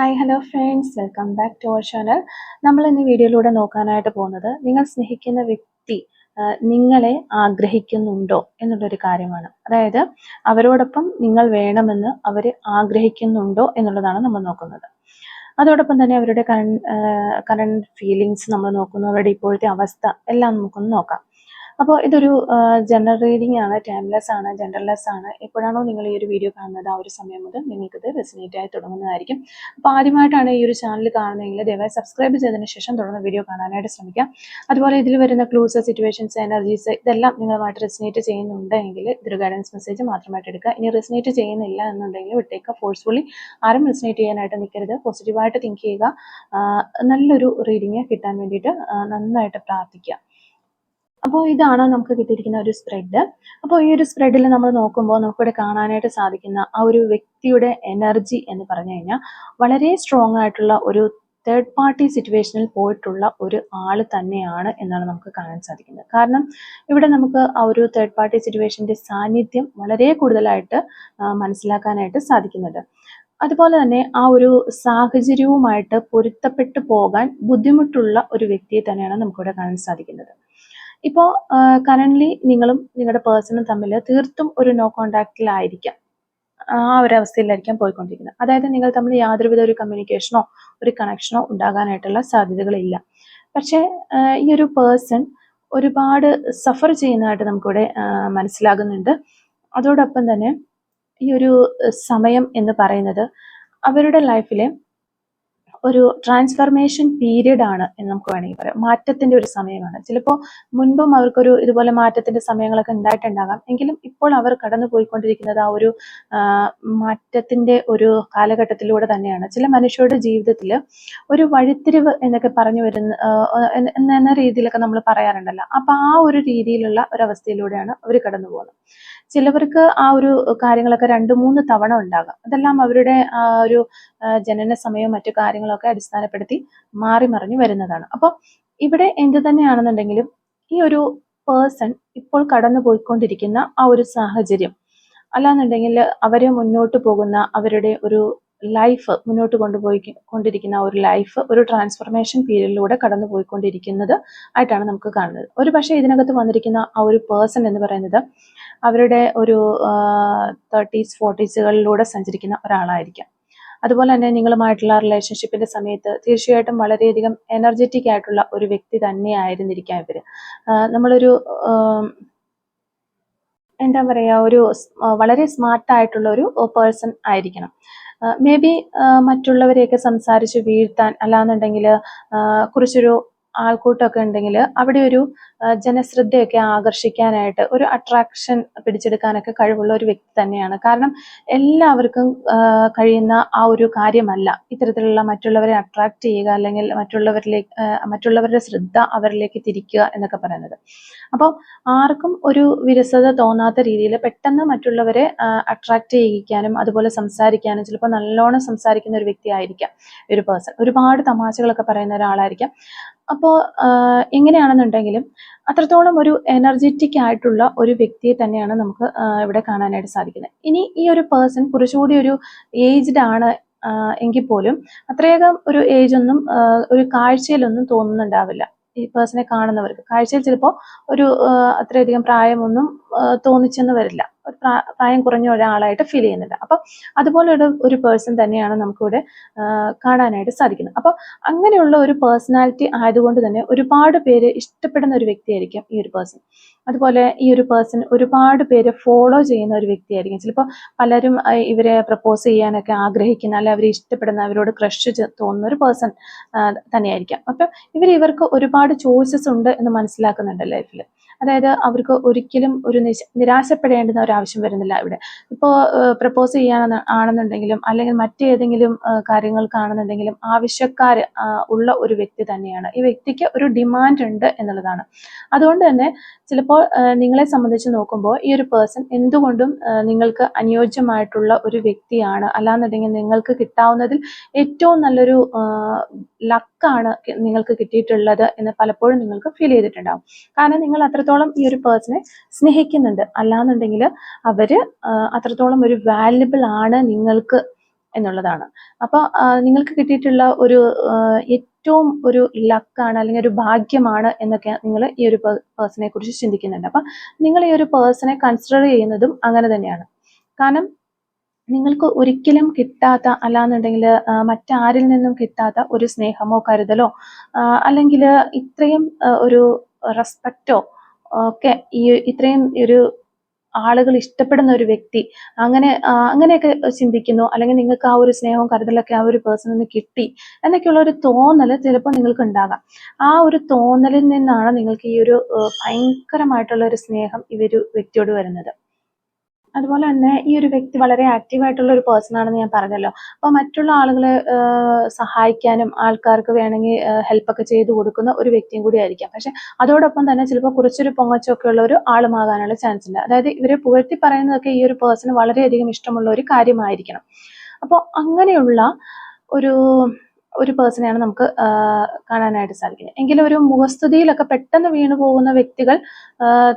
Hi hello friends welcome back to our channel നമ്മൾ ഇന്ന് വീഡിയോയിലൂടെ നോക്കാനായിട്ട് പോകുന്നത് നിങ്ങൾ സ്നേഹിക്കുന്ന വ്യക്തി നിങ്ങളെ ആഗ്രഹിക്കുന്നുണ്ടോ എന്നുള്ളൊരു കാര്യമാണ്. അതായത് അവരോടൊപ്പം നിങ്ങൾ വേണമെന്ന് അവർ ആഗ്രഹിക്കുന്നുണ്ടോ എന്നുള്ളതാണ് നമ്മൾ നോക്കുന്നത്. അതോടൊപ്പം തന്നെ അവരുടെ കറണ്ട് ഫീലിങ്സ് നമ്മൾ നോക്കുന്നു അവരുടെ ഇപ്പോഴത്തെ അവസ്ഥ എല്ലാം നമുക്കൊന്ന് നോക്കാം. അപ്പോൾ ഇതൊരു ജനറൽ റീഡിംഗ് ആണ് ടൈംലെസ് ആണ് ജനറൽലെസ് ആണ്. എപ്പോഴാണോ നിങ്ങൾ ഈ ഒരു വീഡിയോ കാണുന്നത് ആ ഒരു സമയം മുതൽ നിങ്ങൾക്കിത് റെസിനേറ്റ് ആയി തുടങ്ങുന്നതായിരിക്കും. അപ്പോൾ ആദ്യമായിട്ടാണ് ഈ ഒരു ചാനൽ കാണുന്നതെങ്കിൽ ദയവായി സബ്സ്ക്രൈബ് ചെയ്തതിന് ശേഷം തുടർന്ന് വീഡിയോ കാണാനായിട്ട് ശ്രമിക്കാം അതുപോലെ ഇതിൽ വരുന്ന ക്ലൂസ് സിറ്റുവേഷൻസ് എനർജീസ് ഇതെല്ലാം നിങ്ങളുമായിട്ട് റെസിനേറ്റ് ചെയ്യുന്നുണ്ടെങ്കിൽ ഇതൊരു ഗൈഡൻസ് മെസ്സേജ് മാത്രമായിട്ട് എടുക്കുക. ഇനി റെസിനേറ്റ് ചെയ്യുന്നില്ല എന്നുണ്ടെങ്കിൽ വിട്ടേക്കുക. ഫോഴ്സ്ഫുള്ളി ആരും റെസിനേറ്റ് ചെയ്യാനായിട്ട് നിൽക്കരുത്. പോസിറ്റീവായിട്ട് തിങ്ക് ചെയ്യുക. നല്ലൊരു റീഡിങ് കിട്ടാൻ വേണ്ടിയിട്ട് നന്നായിട്ട് പ്രാർത്ഥിക്കുക. അപ്പോൾ ഇതാണ് നമുക്ക് കിട്ടിയിരിക്കുന്ന ഒരു സ്പ്രെഡ് അപ്പോൾ ഈ ഒരു സ്പ്രെഡിൽ നമ്മൾ നോക്കുമ്പോൾ നമുക്കിവിടെ കാണാനായിട്ട് സാധിക്കുന്ന ആ ഒരു വ്യക്തിയുടെ എനർജി എന്ന് പറഞ്ഞു കഴിഞ്ഞാൽ വളരെ സ്ട്രോങ് ആയിട്ടുള്ള ഒരു തേർഡ് പാർട്ടി സിറ്റുവേഷനിൽ പോയിട്ടുള്ള ഒരു ആൾ തന്നെയാണ് എന്നാണ് നമുക്ക് കാണാൻ സാധിക്കുന്നത്. കാരണം ഇവിടെ നമുക്ക് ആ ഒരു തേർഡ് പാർട്ടി സിറ്റുവേഷന്റെ സാന്നിധ്യം വളരെ കൂടുതലായിട്ട് മനസ്സിലാക്കാനായിട്ട് സാധിക്കുന്നുണ്ട് അതുപോലെ തന്നെ ആ ഒരു സാഹചര്യവുമായിട്ട് പൊരുത്തപ്പെട്ടു പോകാൻ ബുദ്ധിമുട്ടുള്ള ഒരു വ്യക്തിയെ തന്നെയാണ് നമുക്കിവിടെ കാണാൻ സാധിക്കുന്നത്. ഇപ്പോൾ കറന്റ്ലി നിങ്ങളും നിങ്ങളുടെ പേഴ്സണും തമ്മിൽ തീർത്തും ഒരു നോ കോണ്ടാക്റ്റിലായിരിക്കാം ആ ഒരു അവസ്ഥയിലായിരിക്കാം പോയിക്കൊണ്ടിരിക്കുന്നത്. അതായത് നിങ്ങൾ തമ്മിൽ യാതൊരുവിധ ഒരു കമ്മ്യൂണിക്കേഷനോ ഒരു കണക്ഷനോ ഉണ്ടാകാനായിട്ടുള്ള സാധ്യതകളില്ല. പക്ഷേ ഈ ഒരു പേഴ്സൺ ഒരുപാട് സഫർ ചെയ്യുന്നതായിട്ട് നമുക്കിവിടെ മനസ്സിലാകുന്നുണ്ട്. അതോടൊപ്പം തന്നെ ഈ ഒരു സമയം എന്ന് പറയുന്നത് അവരുടെ ലൈഫിലെ ഒരു ട്രാൻസ്ഫർമേഷൻ പീരീഡ് ആണ് എന്ന് നമുക്ക് വേണമെങ്കിൽ പറയാം. മാറ്റത്തിന്റെ ഒരു സമയമാണ്. ചിലപ്പോൾ മുൻപും അവർക്കൊരു ഇതുപോലെ മാറ്റത്തിന്റെ സമയങ്ങളൊക്കെ ഉണ്ടായിട്ടുണ്ടാകാം. എങ്കിലും ഇപ്പോൾ അവർ കടന്നു പോയിക്കൊണ്ടിരിക്കുന്നത് ആ ഒരു മാറ്റത്തിന്റെ ഒരു കാലഘട്ടത്തിലൂടെ തന്നെയാണ്. ചില മനുഷ്യരുടെ ജീവിതത്തിൽ ഒരു വഴിത്തിരിവ് എന്നൊക്കെ പറഞ്ഞു വരുന്ന എന്ന രീതിയിലൊക്കെ നമ്മൾ പറയാറുണ്ടല്ലോ. അപ്പൊ ആ ഒരു രീതിയിലുള്ള ഒരു അവസ്ഥയിലൂടെയാണ് അവർ കടന്നു പോകുന്നത് ചിലവർക്ക് ആ ഒരു കാര്യങ്ങളൊക്കെ രണ്ട് മൂന്ന് തവണ ഉണ്ടാകാം. അതെല്ലാം അവരുടെ ആ ഒരു ജനന സമയവും മറ്റു കാര്യങ്ങളൊക്കെ അടിസ്ഥാനപ്പെടുത്തി മാറി മറിഞ്ഞു വരുന്നതാണ്. അപ്പോൾ ഇവിടെ എന്ത് തന്നെയാണെന്നുണ്ടെങ്കിലും ഈ ഒരു പേഴ്സൺ ഇപ്പോൾ കടന്നു പോയിക്കൊണ്ടിരിക്കുന്ന ആ ഒരു സാഹചര്യം അല്ലാന്നുണ്ടെങ്കിൽ അവരെ മുന്നോട്ട് പോകുന്ന അവരുടെ ഒരു ലൈഫ് മുന്നോട്ട് കൊണ്ടുപോയി കൊണ്ടിരിക്കുന്ന ഒരു ലൈഫ് ഒരു ട്രാൻസ്ഫർമേഷൻ പീരീഡിലൂടെ കടന്നു പോയിക്കൊണ്ടിരിക്കുന്നത് ആയിട്ടാണ് നമുക്ക് കാണുന്നത്. ഒരു പക്ഷേ ഇതിനകത്ത് വന്നിരിക്കുന്ന ആ ഒരു പേഴ്സൺ എന്ന് പറയുന്നത് അവരുടെ ഒരു തേർട്ടീസ് ഫോർട്ടീസുകളിലൂടെ സഞ്ചരിക്കുന്ന ഒരാളായിരിക്കാം. അതുപോലെ തന്നെ നിങ്ങളുമായിട്ടുള്ള റിലേഷൻഷിപ്പിന്റെ സമയത്ത് തീർച്ചയായിട്ടും വളരെയധികം എനർജറ്റിക് ആയിട്ടുള്ള ഒരു വ്യക്തി തന്നെയായിരുന്നിരിക്കാം ഇവർ. നമ്മളൊരു എന്താ പറയുക ഒരു വളരെ സ്മാർട്ട് ആയിട്ടുള്ള ഒരു പേഴ്സൺ ആയിരിക്കണം. മേ ബി മറ്റുള്ളവരെയൊക്കെ സംസാരിച്ച് വീഴ്ത്താൻ അല്ലാന്നുണ്ടെങ്കിൽ കുറിച്ചൊരു ആൾക്കൂട്ടമൊക്കെ ഉണ്ടെങ്കിൽ അവിടെ ഒരു ജനശ്രദ്ധയൊക്കെ ആകർഷിക്കാനായിട്ട് ഒരു അട്രാക്ഷൻ പിടിച്ചെടുക്കാനൊക്കെ കഴിവുള്ള ഒരു വ്യക്തി തന്നെയാണ്. കാരണം എല്ലാവർക്കും കഴിയുന്ന ആ ഒരു കാര്യമല്ല. ഇത്തരത്തിലുള്ള മറ്റുള്ളവരെ അട്രാക്ട് ചെയ്യുക അല്ലെങ്കിൽ മറ്റുള്ളവരിലേക്ക് മറ്റുള്ളവരുടെ ശ്രദ്ധ അവരിലേക്ക് തിരിക്കുക എന്നൊക്കെ പറയുന്നത്. അപ്പോൾ ആർക്കും ഒരു വിരസത തോന്നാത്ത രീതിയിൽ പെട്ടെന്ന് മറ്റുള്ളവരെ അട്രാക്ട് ചെയ്യിക്കാനും അതുപോലെ സംസാരിക്കാനും ചിലപ്പോൾ നല്ലോണം സംസാരിക്കുന്ന ഒരു വ്യക്തിയായിരിക്കാം ഒരു പേഴ്സൺ ഒരുപാട് തമാശകളൊക്കെ പറയുന്ന ഒരാളായിരിക്കാം. അപ്പോൾ എങ്ങനെയാണെന്നുണ്ടെങ്കിലും അത്രത്തോളം ഒരു എനർജറ്റിക് ആയിട്ടുള്ള ഒരു വ്യക്തിയെ തന്നെയാണ് നമുക്ക് ഇവിടെ കാണാനായിട്ട് സാധിക്കുന്നത്. ഇനി ഈ ഒരു പേഴ്സൺ കുറച്ചുകൂടി ഒരു ഏജ്ഡ് ആണ് എങ്കിൽ പോലും അത്രയേകം ഒരു ഏജ് ഒന്നും ഒരു കാഴ്ചയിലൊന്നും തോന്നുന്നുണ്ടാവില്ല ഈ പേഴ്സണെ കാണുന്നവർക്ക്. കാഴ്ചയിൽ ചിലപ്പോൾ ഒരു അത്രയധികം പ്രായമൊന്നും തോന്നിച്ചെന്ന് വരില്ല. ഒരു പ്രായം കുറഞ്ഞ ഒരാളായിട്ട് ഫീൽ ചെയ്യുന്നില്ല. അപ്പം അതുപോലെ ഒരു ഒരു പേഴ്സൺ തന്നെയാണ് നമുക്കിവിടെ കാണാനായിട്ട് സാധിക്കുന്നത്. അപ്പോൾ അങ്ങനെയുള്ള ഒരു പേഴ്സണാലിറ്റി ആയതുകൊണ്ട് തന്നെ ഒരുപാട് പേര് ഇഷ്ടപ്പെടുന്ന ഒരു വ്യക്തിയായിരിക്കും ഈ ഒരു പേഴ്സൺ അതുപോലെ ഈ ഒരു പേഴ്സൺ ഒരുപാട് പേര് ഫോളോ ചെയ്യുന്ന ഒരു വ്യക്തിയായിരിക്കും. ചിലപ്പോൾ പലരും ഇവരെ പ്രപ്പോസ് ചെയ്യാനൊക്കെ ആഗ്രഹിക്കുന്ന അല്ലെ അവരെ ഇഷ്ടപ്പെടുന്ന അവരോട് ക്രഷ് തോന്നുന്ന ഒരു പേഴ്സൺ തന്നെയായിരിക്കാം. അപ്പം ഇവർ ഇവർക്ക് ഒരുപാട് ചോയ്സസ് ഉണ്ട് എന്ന് മനസ്സിലാക്കുന്നുണ്ട് ലൈഫിൽ അതായത് അവർക്ക് ഒരിക്കലും ഒരു നിരാശപ്പെടേണ്ടുന്ന ഒരു ആവശ്യം വരുന്നില്ല ഇവിടെ. ഇപ്പോൾ പ്രപ്പോസ് ചെയ്യാൻ ആണെന്നുണ്ടെങ്കിലും അല്ലെങ്കിൽ മറ്റേതെങ്കിലും കാര്യങ്ങൾക്കാണെന്നുണ്ടെങ്കിലും ആവശ്യക്കാർ ഉള്ള ഒരു വ്യക്തി തന്നെയാണ്. ഈ വ്യക്തിക്ക് ഒരു ഡിമാൻഡ് ഉണ്ട് എന്നുള്ളതാണ്. അതുകൊണ്ട് തന്നെ ചിലപ്പോൾ നിങ്ങളെ സംബന്ധിച്ച് നോക്കുമ്പോൾ ഈ ഒരു പേഴ്സൺ എന്തുകൊണ്ടും നിങ്ങൾക്ക് അനുയോജ്യമായിട്ടുള്ള ഒരു വ്യക്തിയാണ്. അല്ലാന്നുണ്ടെങ്കിൽ നിങ്ങൾക്ക് കിട്ടാവുന്നതിൽ ഏറ്റവും നല്ലൊരു ലക്കാണ് നിങ്ങൾക്ക് കിട്ടിയിട്ടുള്ളത് എന്ന് പലപ്പോഴും നിങ്ങൾക്ക് ഫീൽ ചെയ്തിട്ടുണ്ടാവും. കാരണം നിങ്ങൾ അത്രത്തോളം ഈ ഒരു പേഴ്സണെ സ്നേഹിക്കുന്നുണ്ട്. അല്ലാന്നുണ്ടെങ്കിൽ അവർ അത്രത്തോളം ഒരു വാല്യുബിൾ ആണ് നിങ്ങൾക്ക് എന്നുള്ളതാണ്. അപ്പോൾ നിങ്ങൾക്ക് കിട്ടിയിട്ടുള്ള ഒരു ഏറ്റവും ഒരു ലക്കാണ് അല്ലെങ്കിൽ ഒരു ഭാഗ്യമാണ് എന്നൊക്കെ നിങ്ങൾ ഈ ഒരു പേഴ്സണെ കുറിച്ച് ചിന്തിക്കുന്നുണ്ട്. അപ്പം നിങ്ങൾ ഈ ഒരു പേഴ്സണെ കൺസിഡർ ചെയ്യുന്നതും അങ്ങനെ തന്നെയാണ്. കാരണം നിങ്ങൾക്ക് ഒരിക്കലും കിട്ടാത്ത അല്ലാന്നുണ്ടെങ്കിൽ മറ്റാരിൽ നിന്നും കിട്ടാത്ത ഒരു സ്നേഹമോ കരുതലോ അല്ലെങ്കിൽ ഇത്രയും ഒരു റെസ്പെക്റ്റോ ഒക്കെ ഈ ഇത്രയും ഒരു ആളുകൾ ഇഷ്ടപ്പെടുന്ന ഒരു വ്യക്തി അങ്ങനെ അങ്ങനെയൊക്കെ ചിന്തിക്കുന്നു. അല്ലെങ്കിൽ നിങ്ങൾക്ക് ആ ഒരു സ്നേഹവും കരുതലൊക്കെ ആ ഒരു പേഴ്സണിൽ നിന്ന് കിട്ടി എന്നൊക്കെയുള്ള ഒരു തോന്നൽ ചിലപ്പോൾ നിങ്ങൾക്ക് ഉണ്ടാകാം. ആ ഒരു തോന്നലിൽ നിന്നാണ് നിങ്ങൾക്ക് ഈ ഒരു ഭയങ്കരമായിട്ടുള്ള ഒരു സ്നേഹം ഈ ഒരു വ്യക്തിയോട് വരുന്നത്. അതുപോലെ തന്നെ ഈ ഒരു വ്യക്തി വളരെ ആക്റ്റീവ് ആയിട്ടുള്ള ഒരു പേഴ്സൺ ആണെന്ന് ഞാൻ പറഞ്ഞല്ലോ. അപ്പോൾ മറ്റുള്ള ആളുകളെ സഹായിക്കാനും ആൾക്കാർക്ക് വേണമെങ്കിൽ ഹെൽപ്പ് ഒക്കെ ചെയ്തു കൊടുക്കുന്ന ഒരു വ്യക്തിയും കൂടി ആയിരിക്കാം. പക്ഷെ അതോടൊപ്പം തന്നെ ചിലപ്പോൾ കുറച്ചൊരു പൊങ്ങച്ചൊക്കെ ഉള്ള ഒരു ആളുമാകാനുള്ള ചാൻസ് ഉണ്ട്. അതായത് ഇവരെ പുകഴ്ത്തി പറയുന്നതൊക്കെ ഈ ഒരു പേഴ്സണ് വളരെയധികം ഇഷ്ടമുള്ള ഒരു കാര്യമായിരിക്കണം. അപ്പോൾ അങ്ങനെയുള്ള ഒരു ഒരു പേഴ്സണെയാണ് നമുക്ക് കാണാനായിട്ട് സാധിക്കുന്നത്. എങ്കിലും ഒരു മുഖസ്തുതിയിലൊക്കെ പെട്ടെന്ന് വീണു പോകുന്ന വ്യക്തികൾ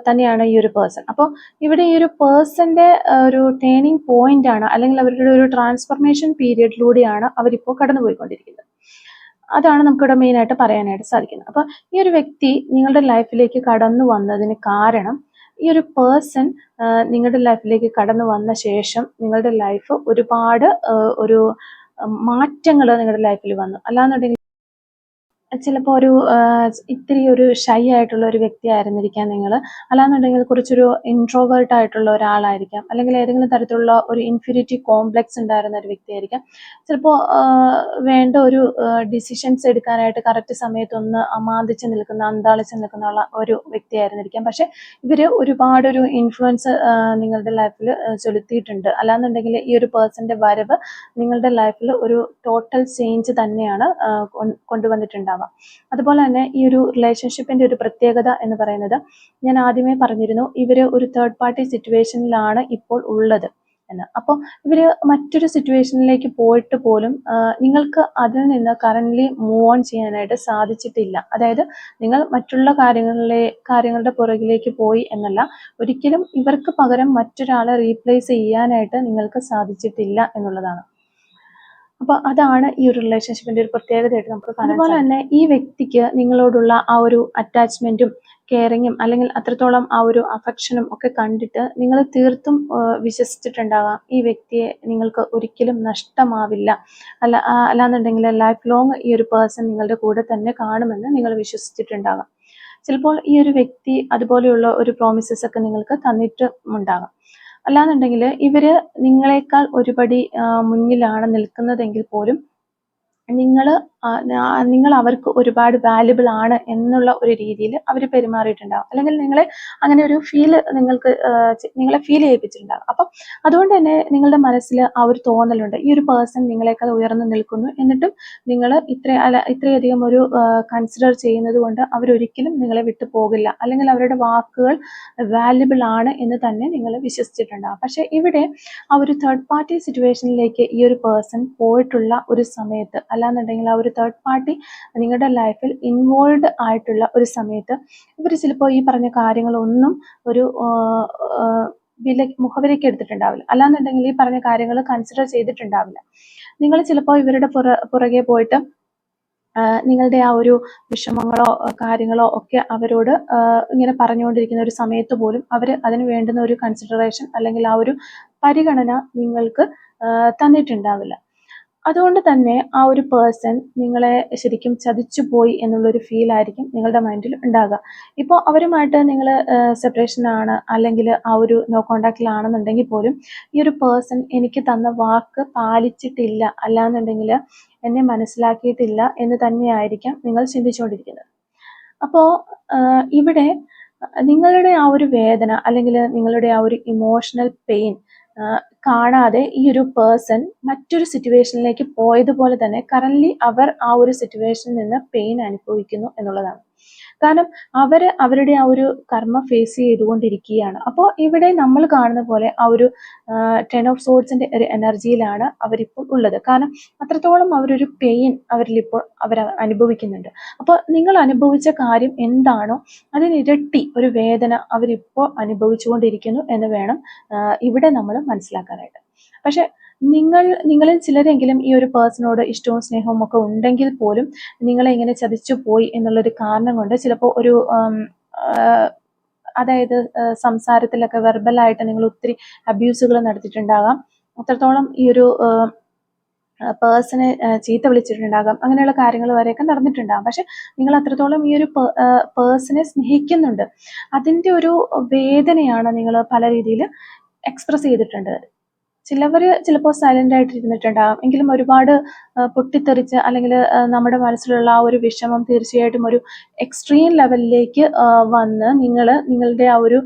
തന്നെയാണ് ഈ ഒരു പേഴ്സൺ അപ്പോൾ ഇവിടെ ഈ ഒരു പേഴ്സന്റെ ഒരു ടേണിംഗ് പോയിന്റ് ആണ് അല്ലെങ്കിൽ അവരുടെ ഒരു ട്രാൻസ്ഫർമേഷൻ പീരിയഡിലൂടെയാണ് അവരിപ്പോൾ കടന്നുപോയിക്കൊണ്ടിരിക്കുന്നത്. അതാണ് നമുക്കിവിടെ മെയിൻ ആയിട്ട് പറയാനായിട്ട് സാധിക്കുന്നത്. അപ്പോൾ ഈ ഒരു വ്യക്തി നിങ്ങളുടെ ലൈഫിലേക്ക് കടന്നു വന്നതിന് കാരണം ഈ ഒരു പേഴ്സൺ നിങ്ങളുടെ ലൈഫിലേക്ക് കടന്നു വന്ന ശേഷം നിങ്ങളുടെ ലൈഫ് ഒരുപാട് ഒരു മാറ്റങ്ങൾ നിങ്ങളുടെ ലൈഫിൽ വന്നു. അല്ലാന്നുണ്ടെങ്കിൽ ചിലപ്പോൾ ഒരു ഇത്തിരി ഒരു ഷൈ ആയിട്ടുള്ള ഒരു വ്യക്തി ആയിരുന്നിരിക്കാം നിങ്ങൾ അല്ലാന്നുണ്ടെങ്കിൽ കുറച്ചൊരു ഇൻട്രോവേർട്ട് ആയിട്ടുള്ള ഒരാളായിരിക്കാം. അല്ലെങ്കിൽ ഏതെങ്കിലും തരത്തിലുള്ള ഒരു ഇൻഫിനിറ്റി കോംപ്ലക്സ് ഉണ്ടായിരുന്ന ഒരു വ്യക്തിയായിരിക്കാം ചിലപ്പോൾ വേണ്ട ഒരു ഡിസിഷൻസ് എടുക്കാനായിട്ട് കറക്റ്റ് സമയത്തൊന്ന് അമാന്തിച്ച് നിൽക്കുന്ന അന്താളിച്ച് നിൽക്കുന്ന ഒരു വ്യക്തിയായിരുന്നിരിക്കാം പക്ഷെ ഇവർ ഒരുപാടൊരു ഇൻഫ്ലുവൻസ് നിങ്ങളുടെ ലൈഫിൽ ചെലുത്തിയിട്ടുണ്ട്. അല്ലാന്നുണ്ടെങ്കിൽ ഈ ഒരു പേഴ്സന്റെ വരവ് നിങ്ങളുടെ ലൈഫിൽ ഒരു ടോട്ടൽ ചേഞ്ച് തന്നെയാണ് ആ, കൊണ്ടുവന്നിട്ടുണ്ടാവുക അതുപോലെ തന്നെ ഈ ഒരു റിലേഷൻഷിപ്പിന്റെ ഒരു പ്രത്യേകത എന്ന് പറയുന്നത് ഞാൻ ആദ്യമേ പറഞ്ഞിരുന്നു ഇവർ ഒരു തേർഡ് പാർട്ടി സിറ്റുവേഷനിലാണ് ഇപ്പോൾ ഉള്ളത് എന്ന്. അപ്പോൾ ഇവർ മറ്റൊരു സിറ്റുവേഷനിലേക്ക് പോയിട്ട് പോലും നിങ്ങൾക്ക് അതിൽ നിന്ന് കറന്റ്ലി മൂവ് ഓൺ ചെയ്യാനായിട്ട് സാധിച്ചിട്ടില്ല. അതായത് നിങ്ങൾ മറ്റുള്ള കാര്യങ്ങളിലെ കാര്യങ്ങളുടെ പുറകിലേക്ക് പോയി എന്നല്ല ഒരിക്കലും ഇവർക്ക് പകരം മറ്റൊരാളെ റീപ്ലേസ് ചെയ്യാനായിട്ട് നിങ്ങൾക്ക് സാധിച്ചിട്ടില്ല എന്നുള്ളതാണ്. അപ്പൊ അതാണ് ഈ ഒരു റിലേഷൻഷിപ്പിന്റെ ഒരു പ്രത്യേകതയായിട്ട് നമുക്ക് അതുപോലെ തന്നെ ഈ വ്യക്തിക്ക് നിങ്ങളോടുള്ള ആ ഒരു അറ്റാച്ച്മെന്റും കെയറിങ്ങും അല്ലെങ്കിൽ അത്രത്തോളം ആ ഒരു അഫക്ഷനും ഒക്കെ കണ്ടിട്ട് നിങ്ങൾ തീർത്തും വിശ്വസിച്ചിട്ടുണ്ടാകാം. ഈ വ്യക്തിയെ നിങ്ങൾക്ക് ഒരിക്കലും നഷ്ടമാവില്ല. അല്ല അല്ലാന്നുണ്ടെങ്കിൽ ലൈഫ് ലോങ് ഈ ഒരു പേഴ്സൺ നിങ്ങളുടെ കൂടെ തന്നെ കാണുമെന്ന് നിങ്ങൾ വിശ്വസിച്ചിട്ടുണ്ടാകാം. ചിലപ്പോൾ ഈ ഒരു വ്യക്തി അതുപോലെയുള്ള ഒരു പ്രോമിസസ് ഒക്കെ നിങ്ങൾക്ക് തന്നിട്ടുമുണ്ടാകാം. അല്ലാന്നുണ്ടെങ്കിൽ ഇവർ നിങ്ങളെക്കാൾ ഒരുപടി മുന്നിലാണ് നിൽക്കുന്നതെങ്കിൽ പോലും നിങ്ങൾ നിങ്ങൾ അവർക്ക് ഒരുപാട് വാല്യുബിൾ ആണ് എന്നുള്ള ഒരു രീതിയിൽ അവർ പെരുമാറിയിട്ടുണ്ടാകും അല്ലെങ്കിൽ നിങ്ങളെ അങ്ങനെ ഒരു ഫീൽ നിങ്ങൾക്ക് നിങ്ങളെ ഫീൽ ചെയ്യിപ്പിച്ചിട്ടുണ്ടാകും അപ്പം അതുകൊണ്ട് തന്നെ നിങ്ങളുടെ മനസ്സിൽ ആ ഒരു തോന്നലുണ്ട്. ഈ ഒരു പേഴ്സൺ നിങ്ങളെക്കാൾ ഉയർന്നു നിൽക്കുന്നു എന്നിട്ടും നിങ്ങൾ ഇത്ര അല്ല ഇത്രയധികം ഒരു കൺസിഡർ ചെയ്യുന്നത് കൊണ്ട് അവരൊരിക്കലും നിങ്ങളെ വിട്ടു പോകില്ല. അല്ലെങ്കിൽ അവരുടെ വാക്കുകൾ വാല്യുബിൾ ആണ് എന്ന് തന്നെ നിങ്ങൾ വിശ്വസിച്ചിട്ടുണ്ടാകും പക്ഷെ ഇവിടെ ആ ഒരു തേർഡ് പാർട്ടി സിറ്റുവേഷനിലേക്ക് ഈ ഒരു പേഴ്സൺ പോയിട്ടുള്ള ഒരു സമയത്ത് അല്ലാന്നുണ്ടെങ്കിൽ ആ ഒരു തേർഡ് പാർട്ടി നിങ്ങളുടെ ലൈഫിൽ ഇൻവോൾവ് ആയിട്ടുള്ള ഒരു സമയത്ത് ഇവർ ചിലപ്പോൾ ഈ പറഞ്ഞ കാര്യങ്ങളൊന്നും ഒരു വില മുഖവിലേക്ക് എടുത്തിട്ടുണ്ടാവില്ല. അല്ലാന്നുണ്ടെങ്കിൽ ഈ പറഞ്ഞ കാര്യങ്ങൾ കൺസിഡർ ചെയ്തിട്ടുണ്ടാവില്ല. നിങ്ങൾ ചിലപ്പോൾ ഇവരുടെ പുറ പുറകെ പോയിട്ട് നിങ്ങളുടെ ആ ഒരു വിഷമങ്ങളോ കാര്യങ്ങളോ ഒക്കെ അവരോട് ഇങ്ങനെ പറഞ്ഞുകൊണ്ടിരിക്കുന്ന ഒരു സമയത്ത് പോലും അവർ അതിന് വേണ്ടുന്ന ഒരു കൺസിഡറേഷൻ അല്ലെങ്കിൽ ആ ഒരു പരിഗണന നിങ്ങൾക്ക് തന്നിട്ടുണ്ടാവില്ല. അതുകൊണ്ട് തന്നെ ആ ഒരു പേഴ്സൺ നിങ്ങളെ ശരിക്കും ചതിച്ചു പോയി എന്നുള്ളൊരു ഫീൽ ആയിരിക്കും നിങ്ങളുടെ മൈൻഡിൽ ഉണ്ടാകുക ഇപ്പോൾ അവരുമായിട്ട് നിങ്ങൾ സെപ്പറേഷനാണ് അല്ലെങ്കിൽ ആ ഒരു നോ കോണ്ടാക്റ്റിലാണെന്നുണ്ടെങ്കിൽ പോലും ഈ ഒരു പേഴ്സൺ എനിക്ക് തന്ന വാക്ക് പാലിച്ചിട്ടില്ല അല്ലാന്നുണ്ടെങ്കിൽ എന്നെ മനസ്സിലാക്കിയിട്ടില്ല എന്ന് തന്നെയായിരിക്കാം നിങ്ങൾ ചിന്തിച്ചുകൊണ്ടിരിക്കുന്നത്. അപ്പോൾ ഇവിടെ നിങ്ങളുടെ ആ ഒരു വേദന അല്ലെങ്കിൽ നിങ്ങളുടെ ആ ഒരു ഇമോഷണൽ പെയിൻ കാണാതെ ഈ ഒരു പേഴ്സൺ മറ്റൊരു സിറ്റുവേഷനിലേക്ക് പോയതുപോലെ തന്നെ കറൻലി അവർ ആ ഒരു സിറ്റുവേഷനിൽ നിന്ന് പെയിൻ അനുഭവിക്കുന്നു എന്നുള്ളതാണ്. കാരണം അവർ അവരുടെ ആ ഒരു കർമ്മ ഫേസ് ചെയ്തുകൊണ്ടിരിക്കുകയാണ്. അപ്പോൾ ഇവിടെ നമ്മൾ കാണുന്ന പോലെ ആ ഒരു ടെൻ ഓഫ് സോഡ്സിന്റെ ഒരു എനർജിയിലാണ് അവരിപ്പോൾ ഉള്ളത്. കാരണം അത്രത്തോളം അവരൊരു പെയിൻ അവരിൽ ഇപ്പോൾ അവർ അനുഭവിക്കുന്നുണ്ട്. അപ്പോൾ നിങ്ങൾ അനുഭവിച്ച കാര്യം എന്താണോ അതിനിരട്ടി ഒരു വേദന അവരിപ്പോൾ അനുഭവിച്ചുകൊണ്ടിരിക്കുന്നു എന്ന് വേണം ഇവിടെ നമ്മൾ മനസ്സിലാക്കാനായിട്ട്. പക്ഷെ നിങ്ങൾ നിങ്ങളിൽ ചിലരെങ്കിലും ഈ ഒരു പേഴ്സണോട് ഇഷ്ടവും സ്നേഹവും ഒക്കെ ഉണ്ടെങ്കിൽ പോലും നിങ്ങളെ ഇങ്ങനെ ചതിച്ചു പോയി എന്നുള്ളൊരു കാരണം കൊണ്ട് ചിലപ്പോൾ ഒരു അതായത് സംസാരത്തിലൊക്കെ വെർബലായിട്ട് നിങ്ങൾ ഒത്തിരി അബ്യൂസുകൾ നടത്തിയിട്ടുണ്ടാകാം. അത്രത്തോളം ഈ ഒരു പേഴ്സണെ ചീത്ത വിളിച്ചിട്ടുണ്ടാകാം. അങ്ങനെയുള്ള കാര്യങ്ങൾ വരെയൊക്കെ നടന്നിട്ടുണ്ടാകാം. പക്ഷെ നിങ്ങൾ അത്രത്തോളം ഈ ഒരു പേഴ്സണെ സ്നേഹിക്കുന്നുണ്ട്. അതിന്റെ ഒരു വേദനയാണ് നിങ്ങൾ പല രീതിയിൽ എക്സ്പ്രസ് ചെയ്തിട്ടുണ്ട്. ചിലവർ ചിലപ്പോൾ സൈലന്റ് ആയിട്ട് ഇരുന്നിട്ടുണ്ടാകും എങ്കിലും ഒരുപാട് പൊട്ടിത്തെറിച്ച് അല്ലെങ്കിൽ നമ്മുടെ മനസ്സിലുള്ള ആ ഒരു വിഷമം തീർച്ചയായിട്ടും ഒരു എക്സ്ട്രീം ലെവലിലേക്ക് വന്ന് നിങ്ങൾ നിങ്ങളുടെ ആ ഒരു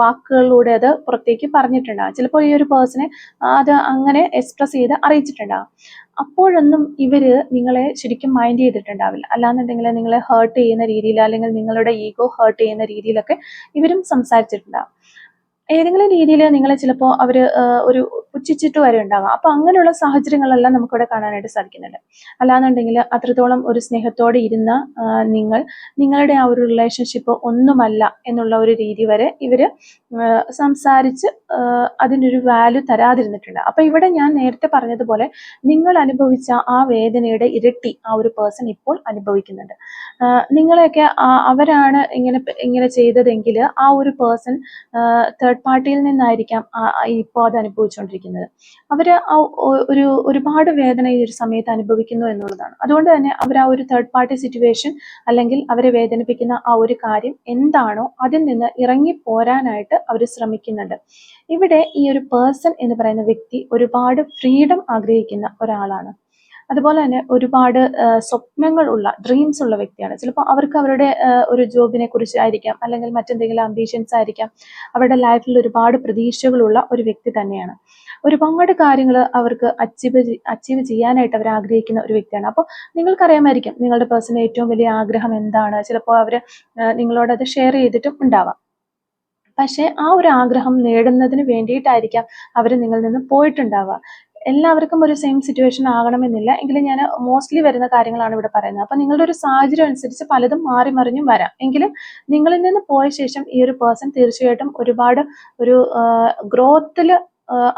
വാക്കുകളിലൂടെ അത് പുറത്തേക്ക് പറഞ്ഞിട്ടുണ്ടാകും ചിലപ്പോൾ ഈ ഒരു പേഴ്സണെ അത് അങ്ങനെ എക്സ്പ്രസ് ചെയ്ത് അറിയിച്ചിട്ടുണ്ടാകും അപ്പോഴൊന്നും ഇവർ നിങ്ങളെ ശരിക്കും മൈൻഡ് ചെയ്തിട്ടുണ്ടാവില്ല. അല്ലാന്നുണ്ടെങ്കിൽ നിങ്ങളെ ഹേർട്ട് ചെയ്യുന്ന രീതിയിൽ അല്ലെങ്കിൽ നിങ്ങളുടെ ഈഗോ ഹേർട്ട് ചെയ്യുന്ന രീതിയിലൊക്കെ ഇവരും സംസാരിച്ചിട്ടുണ്ടാകും ഏതെങ്കിലും രീതിയിൽ നിങ്ങളെ ചിലപ്പോൾ അവർ ഒരു പുച്ഛിച്ചിട്ട് വരെ ഉണ്ടാകാം അപ്പോൾ അങ്ങനെയുള്ള സാഹചര്യങ്ങളെല്ലാം നമുക്കിവിടെ കാണാനായിട്ട് സാധിക്കുന്നുണ്ട്. അല്ലാന്നുണ്ടെങ്കിൽ അത്രത്തോളം ഒരു സ്നേഹത്തോടെ ഇരുന്ന നിങ്ങൾ നിങ്ങളുടെ ആ ഒരു റിലേഷൻഷിപ്പ് ഒന്നുമല്ല എന്നുള്ള ഒരു രീതി വരെ ഇവർ സംസാരിച്ച് അതിനൊരു വാല്യൂ തരാതിരുന്നിട്ടുണ്ട്. അപ്പോൾ ഇവിടെ ഞാൻ നേരത്തെ പറഞ്ഞതുപോലെ നിങ്ങൾ അനുഭവിച്ച ആ വേദനയുടെ ഇരട്ടി ആ ഒരു പേഴ്സൺ ഇപ്പോൾ അനുഭവിക്കുന്നുണ്ട്. നിങ്ങളെയൊക്കെ അവരാണ് ഇങ്ങനെ ഇങ്ങനെ ചെയ്തതെങ്കിൽ ആ ഒരു പേഴ്സൺ തേർഡ് പാർട്ടിയിൽ നിന്നായിരിക്കാം ഇപ്പോൾ അത് അനുഭവിച്ചുകൊണ്ടിരിക്കുന്നത് അവർ ഒരു ഒരുപാട് വേദന ഈ ഒരു സമയത്ത് അനുഭവിക്കുന്നു എന്നുള്ളതാണ്. അതുകൊണ്ട് തന്നെ അവർ ആ ഒരു തേർഡ് പാർട്ടി സിറ്റുവേഷൻ അല്ലെങ്കിൽ അവരെ വേദനിപ്പിക്കുന്ന ആ ഒരു കാര്യം എന്താണോ അതിൽ നിന്ന് ഇറങ്ങി പോരാനായിട്ട് അവർ ശ്രമിക്കുന്നുണ്ട്. ഇവിടെ ഈ ഒരു പേഴ്സൺ എന്ന് പറയുന്ന വ്യക്തി ഒരുപാട് ഫ്രീഡം ആഗ്രഹിക്കുന്ന ഒരാളാണ്. അതുപോലെ തന്നെ ഒരുപാട് സ്വപ്നങ്ങൾ ഉള്ള ഡ്രീംസ് ഉള്ള വ്യക്തിയാണ്. ചിലപ്പോൾ അവർക്ക് അവരുടെ ഒരു ജോബിനെ കുറിച്ചായിരിക്കാം അല്ലെങ്കിൽ മറ്റെന്തെങ്കിലും അംബീഷൻസ് ആയിരിക്കാം. അവരുടെ ലൈഫിൽ ഒരുപാട് പ്രതീക്ഷകളുള്ള ഒരു വ്യക്തി തന്നെയാണ്. ഒരുപാട് കാര്യങ്ങൾ അവർക്ക് അച്ചീവ് അച്ചീവ് ചെയ്യാനായിട്ട് അവർ ആഗ്രഹിക്കുന്ന ഒരു വ്യക്തിയാണ്. അപ്പോൾ നിങ്ങൾക്കറിയാമായിരിക്കും നിങ്ങളുടെ പേഴ്സണൽ ഏറ്റവും വലിയ ആഗ്രഹം എന്താണ്. ചിലപ്പോൾ അവർ നിങ്ങളോട് അത് ഷെയർ ചെയ്തിട്ടും ഉണ്ടാവാം. പക്ഷേ ആ ഒരു ആഗ്രഹം നേടുന്നതിന് വേണ്ടിയിട്ടായിരിക്കാം അവർ നിങ്ങളിൽ നിന്ന് പോയിട്ടുണ്ടാവുക. എല്ലാവർക്കും ഒരു സെയിം സിറ്റുവേഷൻ ആകണമെന്നില്ല. എങ്കിലും ഞാൻ മോസ്റ്റ്ലി വരുന്ന കാര്യങ്ങളാണ് ഇവിടെ പറയുന്നത്. അപ്പം നിങ്ങളുടെ ഒരു സാഹചര്യം അനുസരിച്ച് പലതും മാറി മറിഞ്ഞും വരാം. എങ്കിലും നിങ്ങളിൽ നിന്ന് പോയ ശേഷം ഈ ഒരു പേഴ്സൺ തീർച്ചയായിട്ടും ഒരുപാട് ഒരു ഗ്രോത്തിൽ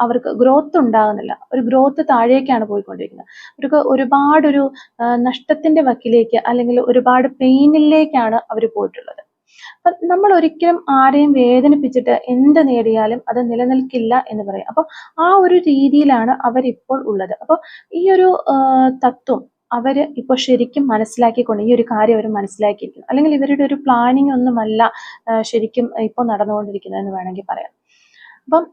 അവർക്ക് ഗ്രോത്ത് ഉണ്ടാകുന്നില്ല. ഒരു ഗ്രോത്ത് താഴേക്കാണ് പോയിക്കൊണ്ടിരിക്കുന്നത്. അവർക്ക് ഒരുപാടൊരു നഷ്ടത്തിന്റെ വക്കിലേക്ക് അല്ലെങ്കിൽ ഒരുപാട് പെയിനിലേക്കാണ് അവർ പോയിട്ടുള്ളത്. അപ്പം നമ്മൾ ഒരിക്കലും ആരെയും വേദനിപ്പിച്ചിട്ട് എന്ത് നേടിയാലും അത് നിലനിൽക്കില്ല എന്ന് പറയും. അപ്പോൾ ആ ഒരു രീതിയിലാണ് അവരിപ്പോൾ ഉള്ളത്. അപ്പോൾ ഈ ഒരു തത്വം അവർ ഇപ്പോൾ ശരിക്കും മനസ്സിലാക്കിക്കൊണ്ട് ഈ ഒരു കാര്യം അവർ മനസ്സിലാക്കിയിരിക്കുന്നു. അല്ലെങ്കിൽ ഇവരുടെ ഒരു പ്ലാനിങ് ഒന്നുമല്ല ശരിക്കും ഇപ്പോൾ നടന്നുകൊണ്ടിരിക്കുന്നത് എന്ന് വേണമെങ്കിൽ പറയാം. അപ്പം